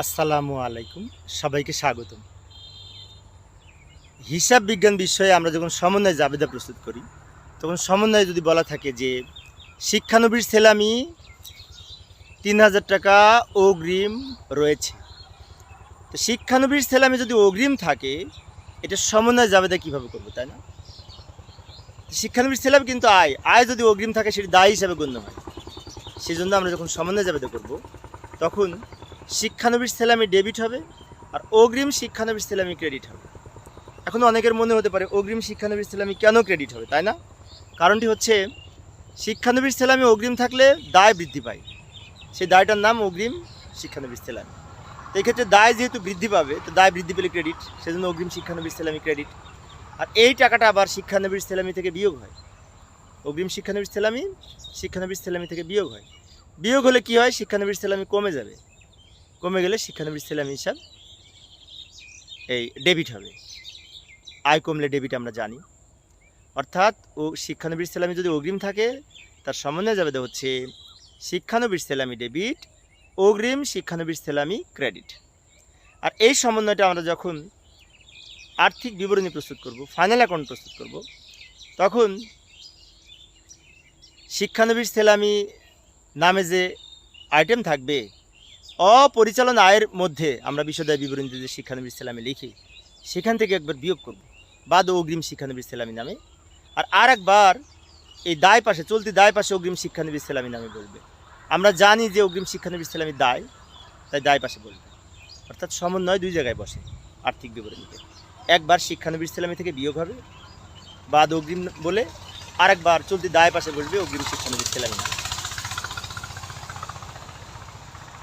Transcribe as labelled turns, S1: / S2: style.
S1: আসসালামু আলাইকুম, সবাইকে স্বাগতম। হিসাব বিজ্ঞান বিষয়ে আমরা যখন সমন্বয় জাবেদা প্রস্তুত করি, তখন সমন্বয়ে যদি বলা থাকে যে শিক্ষানবির সেলামি তিন হাজার টাকা অগ্রিম রয়েছে। তো শিক্ষানবির সেলামি যদি অগ্রিম থাকে, এটা সমন্বয় জাবেদা কীভাবে করব, তাই না? শিক্ষানবির সেলামি কিন্তু আয় আয় যদি অগ্রিম থাকে, সেটি দায় হিসাবে গণ্য হয়। সেই জন্য আমরা যখন সমন্বয় জাবেদা করব, তখন শিক্ষানবিশ সেলামি ডেবিট হবে আর অগ্রিম শিক্ষানবিশ সেলামি ক্রেডিট হবে। এখন অনেকের মনে হতে পারে অগ্রিম শিক্ষানবিশ সেলামি কেন ক্রেডিট হবে, তাই না? কারণটি হচ্ছে শিক্ষানবিশ সেলামি অগ্রিম থাকলে দায় বৃদ্ধি পায়। সেই দায়টার নাম অগ্রিম শিক্ষানবিশ সেলামি। তো এক্ষেত্রে দায় যেহেতু বৃদ্ধি পাবে, তো দায় বৃদ্ধি পেলে ক্রেডিট, সেজন্য অগ্রিম শিক্ষানবিশ সেলামি ক্রেডিট। আর এই টাকাটা আবার শিক্ষানবিশ সেলামি থেকে বিয়োগ হয়। অগ্রিম শিক্ষানবিশ সেলামি শিক্ষানবিশ সেলামি থেকে বিয়োগ হয়। বিয়োগ হলে কি হয়? শিক্ষানবিশ সেলামি কমে যাবে। কমে গেলে শিক্ষানবিশ সেলামি হিসাব, এই ডেবিট হবে। আয় কমলে ডেবিট আমরা জানি। অর্থাৎ ও শিক্ষানবিশ সেলামি যদি অগ্রিম থাকে, তার সমন্বয় যাবে হচ্ছে শিক্ষানবিশ সেলামি ডেবিট অগ্রিম শিক্ষানবিশ সেলামি ক্রেডিট আর এই সমন্বয়টা আমরা যখন আর্থিক বিবরণী প্রস্তুত করব ফাইনাল অ্যাকাউন্ট প্রস্তুত করব, তখন শিক্ষানবিশ সেলামি নামে যে আইটেম থাকবে অপরিচালন আয়ের মধ্যে আমরা বিশদায় বিবরণীতে যে শিক্ষানবির সেলামে লিখি, সেখান থেকে একবার বিয়োগ করব। বাদ অগ্রিম শিক্ষানবির সেলামি নামে। আর আর একবার এই দায় পাশে, চলতি দায় পাশে অগ্রিম শিক্ষানবির সেলামি নামে বলবে। আমরা জানি যে অগ্রিম শিক্ষানবির সেলামি দায়, তাই দায় পাশে বলবে। অর্থাৎ সমন্বয় দুই জায়গায় বসে আর্থিক বিবরণীতে একবার শিক্ষানবির সেলামি থেকে বিয়োগ হবে, বাদ অগ্রিম বলে আরেকবার চলতি দায় পাশে বসবে অগ্রিম শিক্ষানবির সেলামি নামে।